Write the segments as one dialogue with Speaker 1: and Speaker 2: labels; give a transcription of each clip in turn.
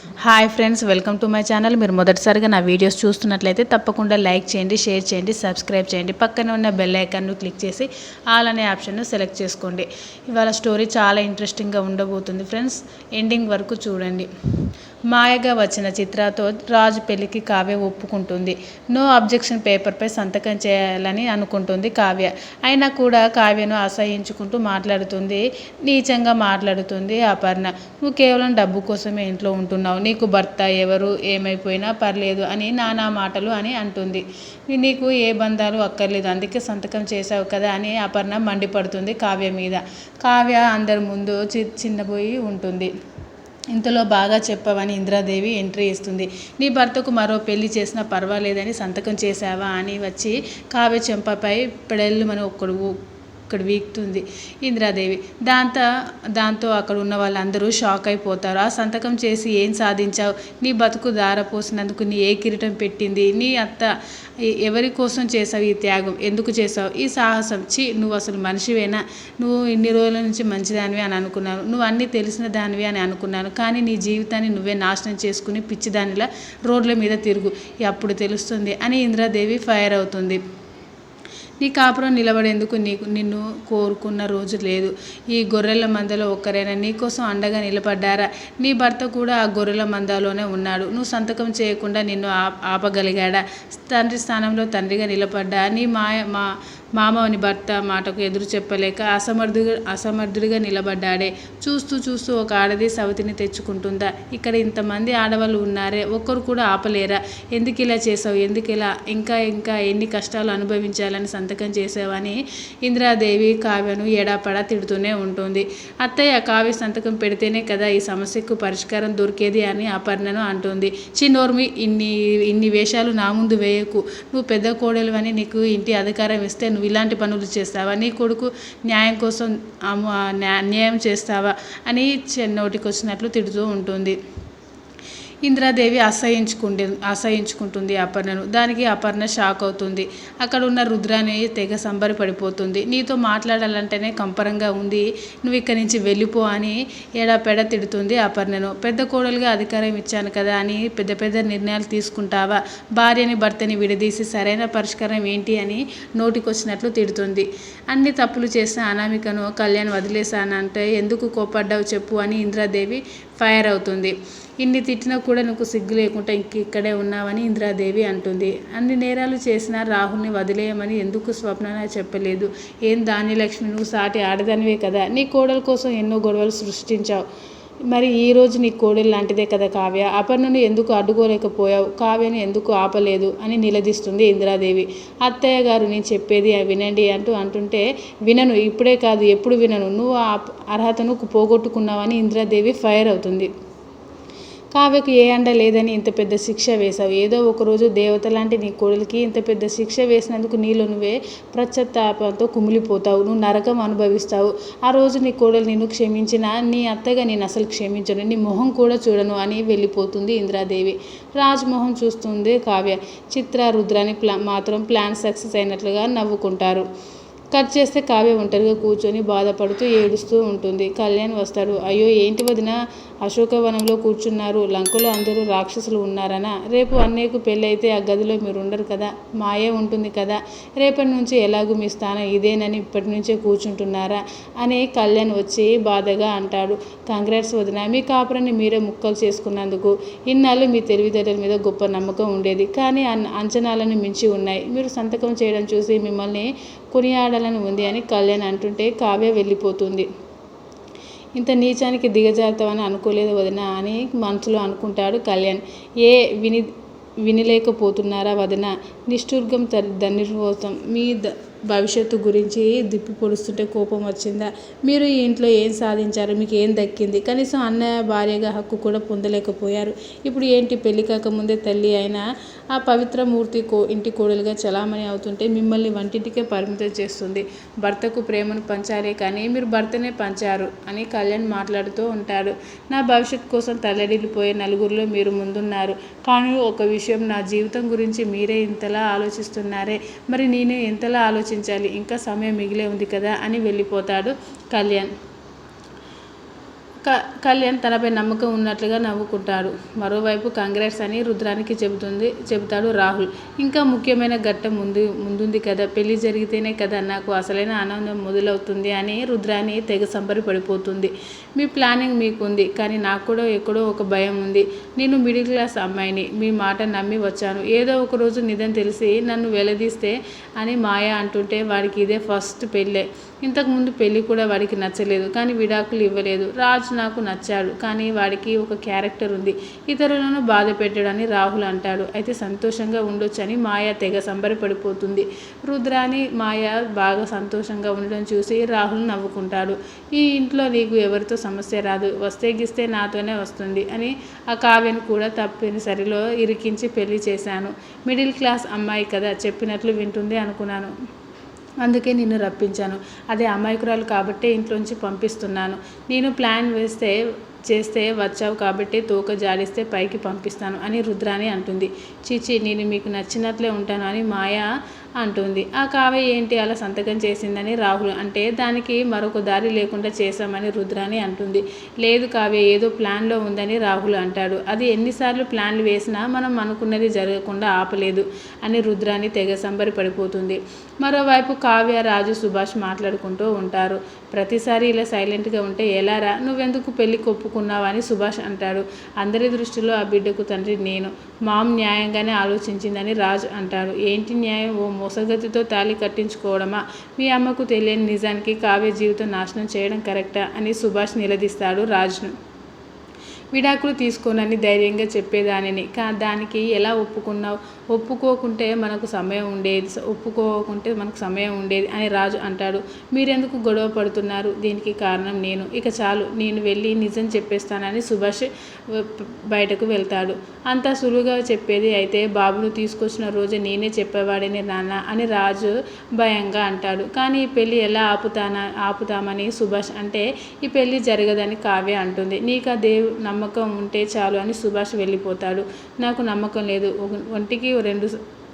Speaker 1: Hi friends welcome to my channel మీరు మొదటిసారిగా నా వీడియోస్ చూస్తున్నట్లయితే తప్పకుండా లైక్ చేయండి షేర్ చేయండి సబ్స్క్రైబ్ చేయండి. పక్కనే ఉన్న బెల్ ఐకాన్ను క్లిక్ చేసి ఆల్ అనే ఆప్షన్ను సెలెక్ట్ చేసుకోండి. ఇవాళ స్టోరీ చాలా ఇంట్రెస్టింగ్గా ఉండబోతుంది ఫ్రెండ్స్ ఎండింగ్ వరకు చూడండి. మాయగా వచ్చిన చిత్రతో రాజు పెళ్ళికి కావ్య ఒప్పుకుంటుంది. నో అబ్జెక్షన్ పేపర్పై సంతకం చేయాలని అనుకుంటుంది కావ్య. అయినా కూడా కావ్యను అసహించుకుంటూ మాట్లాడుతుంది. నీచంగా మాట్లాడుతుంది అపర్ణ. నువ్వు కేవలం డబ్బు కోసమే ఇంట్లో ఉంటున్నావు. నీకు భర్త ఎవరు? ఏమైపోయినా పర్లేదు అని నానా మాటలు అని అంటుంది. నీకు ఏ బంధాలు అక్కర్లేదు. అందుకే సంతకం చేశావు కదా అని అపర్ణ మండిపడుతుంది కావ్య మీద. కావ్య అందరి ముందు చి చిన్నపోయి ఉంటుంది. ఇంతలో బాగా చెప్పవని ఇంద్రాదేవి ఎంట్రీ ఇస్తుంది. నీ భర్తకు మరో పెళ్ళి చేసినా పర్వాలేదని సంతకం చేశావా అని వచ్చి కావ్య చెంపపై పెడల్లుమని ఒక్కడు ఇక్కడ వీక్తుంది. ఇంద్రాదేవి దాంతో దాంతో అక్కడ ఉన్న వాళ్ళందరూ షాక్ అయిపోతారు. ఆ సంతకం చేసి ఏం సాధించావు? నీ బతుకు దారపోసినందుకు నీ ఏ కిరీటం పెట్టింది? నీ అత్త ఎవరి కోసం చేసావు ఈ త్యాగం? ఎందుకు చేసావు ఈ సాహసం చి నువ్వు అసలు మనిషివేనా? నువ్వు ఇన్ని రోజుల నుంచి మంచిదానివి అని అనుకున్నాను నువ్వు అన్నీ తెలిసిన దానివి అని అనుకున్నాను. కానీ నీ జీవితాన్ని నువ్వే నాశనం చేసుకుని పిచ్చిదానిలా రోడ్ల మీద తిరుగు. అప్పుడు తెలుస్తుంది? అని ఇంద్రాదేవి ఫైర్ అవుతుంది. నీ కాపురం నిలబడేందుకు నీకు నిన్ను కోరుకున్న రోజు లేదు. ఈ గొర్రెల మందలో ఒక్కరైనా నీకోసం అండగా నిలబడ్డారా? నీ భర్త కూడా ఆ గొర్రెల మందలోనే ఉన్నాడు. నువ్వు సంతకం చేయకుండా నిన్ను ఆ ఆపగలిగాడా? తండ్రి స్థానంలో తండ్రిగా నిలబడ్డా? నీ మాయ మా మామవని భర్త మాటకు ఎదురు చెప్పలేక అసమర్థుడు అసమర్థుడిగా నిలబడ్డాడే. చూస్తూ చూస్తూ ఒక ఆడది సవతిని తెచ్చుకుంటుందా? ఇక్కడ ఇంతమంది ఆడవాళ్ళు ఉన్నారే ఒక్కరు కూడా ఆపలేరా? ఎందుకు ఇలా చేసావు ఎందుకు ఇలా? ఇంకా ఇంకా ఎన్ని కష్టాలు అనుభవించాలని సంతకం చేసావని ఇంద్రాదేవి కావ్యను ఎడాపడా తిడుతూనే ఉంటుంది. అత్తయ్య కావ్య సంతకం పెడితేనే కదా ఈ సమస్యకు పరిష్కారం దొరికేది అని అపర్ణను అంటుంది. చిన్నోర్మి ఇన్ని ఇన్ని వేషాలు నా ముందు వేయకు. నువ్వు పెద్ద కోడలు అని నీకు ఇంటి అధికారం ఇస్తే నువ్వు ఇలాంటి పనులు చేస్తావా? నీ కొడుకు న్యాయం కోసం అమ్ము- అన్యాయం చేస్తావా? అని చె- నోటికి వచ్చినట్లు తిడుతూ ఉంటుంది. ఇంద్రాదేవి అసహించుకుంటే అసహించుకుంటుంది అపర్ణను. దానికి అపర్ణ షాక్ అవుతుంది. అక్కడ ఉన్న రుద్రాని తెగ సంబరి పడిపోతుంది. నీతో మాట్లాడాలంటేనే కంపరంగా ఉంది నువ్వు ఇక్కడి నుంచి వెళ్ళిపో అని ఎడాపెడ తిడుతుంది అపర్ణను. పెద్ద కోడలుగా అధికారం ఇచ్చాను కదా అని పెద్ద పెద్ద నిర్ణయాలు తీసుకుంటావా? భార్యని భర్తని విడదీసి సరైన పరిష్కారం ఏంటి అని నోటికొచ్చినట్లు తిడుతుంది. అన్ని తప్పులు చేసిన అనామికను కళ్యాణ్ వదిలేశానంటే ఎందుకు కోపడ్డావు చెప్పు అని ఇంద్రాదేవి ఫైర్ అవుతుంది. ఇన్ని తిట్టినా కూడా నువ్వు సిగ్గు లేకుండా ఇంక ఇక్కడే ఉన్నావని ఇంద్రాదేవి అంటుంది. అన్ని నేరాలు చేసినా రాహుల్ని వదిలేయమని ఎందుకు స్వప్న చెప్పలేదు. ఏం ధాన్యలక్ష్మి నువ్వు సాటి ఆడదానివే కదా. నీ కోడల కోసం ఎన్నో గొడవలు సృష్టించావు. మరి ఈ రోజు నీ కోడలు లాంటిదే కదా కావ్య? అపర్ణను ఎందుకు అడ్డుకోలేకపోయావు? కావ్యను ఎందుకు ఆపలేదు? అని నిలదీస్తుంది ఇందిరాదేవి. అత్తయ్య గారు నేను చెప్పేది వినండి అంటూ అంటుంటే వినను ఇప్పుడే కాదు ఎప్పుడు వినను. నువ్వు ఆ అర్హతను పోగొట్టుకున్నావని ఇందిరాదేవి ఫైర్ అవుతుంది. కావ్యకు ఏ అండ లేదని ఇంత పెద్ద శిక్ష వేశావు. ఏదో ఒకరోజు దేవత లాంటి నీ కోడలికి ఇంత పెద్ద శిక్ష వేసినందుకు నీలో నువ్వే ప్రత్యత్తాపంతో కుమిలిపోతావు. నువ్వు నరకం అనుభవిస్తావు. ఆ రోజు నీ కోడలు నిన్ను క్షమించిన నీ అత్తగా నేను అసలు క్షమించను నీ మొహం కూడా చూడను అని వెళ్ళిపోతుంది ఇంద్రాదేవి. రాజ్ మొహం చూస్తుంది కావ్య. చిత్ర రుద్రాని ప్లా మాత్రం ప్లాన్ సక్సెస్ అయినట్లుగా నవ్వుకుంటారు. కట్ చేస్తే కావ్య ఒంటరిగా కూర్చొని బాధపడుతూ ఏడుస్తూ ఉంటుంది. కళ్యాణ్ వస్తాడు. అయ్యో ఏంటి వదిన? అశోకవనంలో కూర్చున్నారు. లంకలో అందరూ రాక్షసులు ఉన్నారనా? రేపు అన్నయ్యకు పెళ్ళైతే ఆ గదిలో మీరు ఉండరు కదా? మాయే ఉంటుంది కదా? రేపటి నుంచి ఎలాగూ మీ స్థానం ఇదేనని ఇప్పటి నుంచే కూర్చుంటున్నారా? అని కళ్యాణ్ వచ్చి బాధగా అంటాడు. కాంగ్రెస్ వదిన మీ కాపురాన్ని మీరే ముక్కలు చేసుకున్నందుకు ఇన్నాళ్ళు మీ తెలివితేటల మీద గొప్ప నమ్మకం ఉండేది. కానీ అన్ అంచనాలను మించి ఉన్నాయి. మీరు సంతకం చేయడం చూసి మిమ్మల్ని చేయాలని ఉంది అని కళ్యాణ్ అంటుంటే కావ్య వెళ్ళిపోతుంది. ఇంత నీచానికి దిగజారుతావని అనుకోలేదు వదిన అని మనసులో అనుకుంటాడు కళ్యాణ్. ఏ విని వినలేకపోతున్నారా వదిన? నిష్ఠుర్గం ధనిర్వోతం మీ ద భవిష్యత్తు గురించి దిప్పి పొడుస్తుంటే కోపం వచ్చిందా? మీరు ఈ ఇంట్లో ఏం సాధించారు? మీకు ఏం దక్కింది? కనీసం అన్నయ్య భార్యగా హక్కు కూడా పొందలేకపోయారు. ఇప్పుడు ఏంటి పెళ్ళి కాకముందే తల్లి అయినా ఆ పవిత్ర మూర్తి కో ఇంటి కోడలుగా చలామణి అవుతుంటే మిమ్మల్ని వంటింటికే పరిమితం చేస్తుంది. భర్తకు ప్రేమను పంచాలే కానీ మీరు భర్తనే పంచారు అని కళ్యాణ్ మాట్లాడుతూ ఉంటాడు. నా భవిష్యత్ కోసం తల్లడిల్లిపోయే నలుగురిలో మీరు ముందున్నారు. కానీ ఒక విషయం నా జీవితం గురించి మీరే ఇంతలా ఆలోచిస్తున్నారే. మరి నేను ఎంతలా ఆలోచించాలి. ఇంకా సమయం మిగిలే ఉంది కదా అని వెళ్ళిపోతాడు కళ్యాణ్. క కళ్యాణ్ తనపై నమ్మకం ఉన్నట్లుగా నవ్వుకుంటాడు. మరోవైపు కాంగ్రెస్ అని రుద్రానికి చెబుతుంది చెబుతాడు రాహుల్. ఇంకా ముఖ్యమైన ఘట్టం ముందు ముందుంది కదా. పెళ్ళి జరిగితేనే కదా నాకు అసలైన ఆనందం మొదలవుతుంది అని రుద్రాని తెగ సంబరి పడిపోతుంది మీ ప్లానింగ్ మీకుంది కానీ నాకు కూడా ఎక్కడో ఒక భయం ఉంది. నేను మిడిల్ క్లాస్ అమ్మాయిని మీ మాట నమ్మి వచ్చాను. ఏదో ఒక రోజు నిజం తెలిసి నన్ను వెలదీస్తే అని మాయ అంటుంటే వాడికి ఇదే ఫస్ట్ పెళ్ళే. ఇంతకుముందు పెళ్ళి కూడా వాడికి నచ్చలేదు కానీ విడాకులు ఇవ్వలేదు. రాజు నాకు నచ్చాడు కానీ వాడికి ఒక క్యారెక్టర్ ఉంది. ఇతరులను బాధ పెట్టడని రాహుల్ అంటాడు. అయితే సంతోషంగా ఉండొచ్చని మాయ తెగ సంబరపడిపోతుంది. రుద్రాని మాయ బాగా సంతోషంగా ఉండడం చూసి రాహుల్ నవ్వుకుంటాడు. ఈ ఇంట్లో నీకు ఎవరితో సమస్య రాదు వస్తే గిస్తే నాతోనే వస్తుంది అని ఆ కావ్యను కూడా తప్పనిసరిలో ఇరికించి పెళ్ళి చేశాను. మిడిల్ క్లాస్ అమ్మాయి కదా చెప్పినట్లు వింటుంది అనుకున్నాను. అందుకే నిన్ను రప్పించాను. అదే అమాయకురాలు కాబట్టే ఇంట్లోంచి పంపిస్తున్నాను. నేను ప్లాన్ వేస్తే చేస్తే వచ్చావు కాబట్టి తోక జాడిస్తే పైకి పంపిస్తాను అని రుద్రాని అంటుంది. చీచి నేను మీకు నచ్చినట్లే ఉంటాను అని మాయ అంటుంది. ఆ కావ్య ఏంటి అలా సంతకం చేసిందని రాహుల్ అంటే దానికి మరొక దారి లేకుండా చేశామని రుద్రాని అంటుంది. లేదు కావ్య ఏదో ప్లాన్లో ఉందని రాహుల్ అంటాడు. అది ఎన్నిసార్లు ప్లాన్లు వేసినా మనం అనుకున్నది జరగకుండా ఆపలేదు అని రుద్రాని తెగ సంబరి పడిపోతుంది మరోవైపు కావ్య రాజు సుభాష్ మాట్లాడుకుంటూ ఉంటారు. ప్రతిసారి ఇలా సైలెంట్గా ఉంటే ఎలారా నువ్వెందుకు పెళ్ళి కొప్పుకున్నావని సుభాష్ అంటాడు. అందరి దృష్టిలో ఆ బిడ్డకు తండ్రి నేను. మామ్ న్యాయంగానే ఆలోచించిందని రాజు అంటాడు. ఏంటి న్యాయం? ఓ మోసగతితో తాళి కట్టించుకోవడమా? మీ అమ్మకు తెలియని నిజానికి కావ్య జీవితం నాశనం చేయడం కరెక్టా? అని సుభాష్ నిలదీస్తాడు రాజ్ను. విడాకులు తీసుకోనని ధైర్యంగా చెప్పేదానిని. కా దానికి ఎలా ఒప్పుకున్నావు? ఒప్పుకోకుంటే మనకు సమయం ఉండేది. ఒప్పుకోకుంటే మనకు సమయం ఉండేది అని రాజు అంటాడు. మీరెందుకు గొడవ పడుతున్నారు? దీనికి కారణం నేను. ఇక చాలు నేను వెళ్ళి నిజం చెప్పేస్తానని సుభాష్ బయటకు వెళ్తాడు. అంత సులువుగా చెప్పేది అయితే బాబును తీసుకొచ్చిన రోజు నేనే చెప్పేవాడిని నాన్న అని రాజు భయంగా అంటాడు. కానీ ఈ పెళ్ళి ఎలా ఆపుతానా ఆపుతామని సుభాష్ అంటే ఈ పెళ్ళి జరగదని కావ్య అంటుంది. నీకు ఆ దేవు నమ్మకం ఉంటే చాలు అని సుభాష్ వెళ్ళిపోతాడు. నాకు నమ్మకం లేదు. ఒంటికి రెండు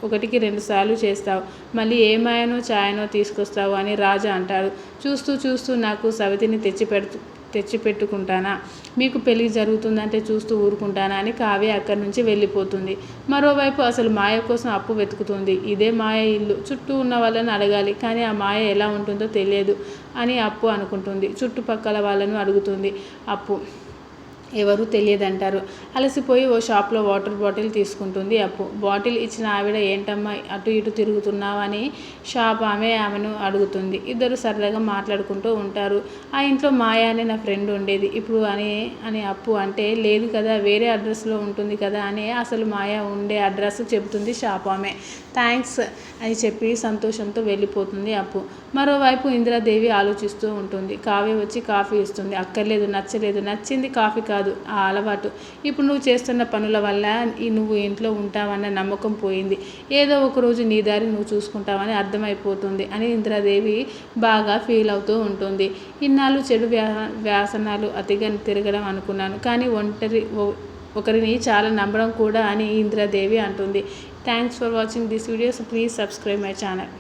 Speaker 1: ఒకటికి రెండు సార్లు చేస్తావు. మళ్ళీ ఏమాయనో ఛాయనో తీసుకొస్తావు అని రాజా అంటాడు. చూస్తూ చూస్తూ నాకు సవితిని తెచ్చిపెడుతూ తెచ్చిపెట్టుకుంటానా? మీకు పెళ్ళి జరుగుతుందంటే చూస్తూ ఊరుకుంటానా అని కావ్య అక్కడి నుంచి వెళ్ళిపోతుంది. మరోవైపు అసలు మాయ కోసం అప్పు వెతుకుతుంది. ఇదే మాయ ఇల్లు. చుట్టూ ఉన్న వాళ్ళని అడగాలి. కానీ ఆ మాయ ఎలా ఉంటుందో తెలియదు అని అప్పు అనుకుంటుంది. చుట్టుపక్కల వాళ్ళను అడుగుతుంది. అప్పు ఎవరు తెలియదంటారు. అలసిపోయి ఓ షాప్లో వాటర్ బాటిల్ తీసుకుంటుంది అప్పు. బాటిల్ ఇచ్చిన ఆవిడ ఏంటమ్మా అటు ఇటు తిరుగుతున్నావని? షాప్ ఆమె ఆమెను అడుగుతుంది. ఇద్దరు సరదాగా మాట్లాడుకుంటూ ఉంటారు. ఆ ఇంట్లో మాయా అనే నా ఫ్రెండ్ ఉండేది. ఇప్పుడు అని అని అప్పు అంటే లేదు కదా వేరే అడ్రస్లో ఉంటుంది కదా అని అసలు మాయా ఉండే అడ్రస్ చెబుతుంది షాప్ ఆమె. థ్యాంక్స్ అని చెప్పి సంతోషంతో వెళ్ళిపోతుంది అప్పు. మరోవైపు ఇందిరాదేవి ఆలోచిస్తూ ఉంటుంది. కావ్య వచ్చి కాఫీ ఇస్తుంది. అక్కర్లేదు నచ్చలేదు. నచ్చింది కాఫీ కాదు ఆ అలవాటు. ఇప్పుడు నువ్వు చేస్తున్న పనుల వల్ల నువ్వు ఇంట్లో ఉంటావన్న నమ్మకం పోయింది. ఏదో ఒక రోజు నీ దారి నువ్వు చూసుకుంటావని అర్థమైపోతుంది అని ఇంద్రాదేవి బాగా ఫీల్ అవుతూ ఉంటుంది. ఇన్నాళ్ళు చెడు వ్యా వ్యాసనాలు అతిగా తిరగడం అనుకున్నాను. కానీ ఒంటరి ఒకరిని చాలా నమ్మడం కూడా అని ఇందిరాదేవి అంటుంది. Thanks for watching this videos please subscribe my channel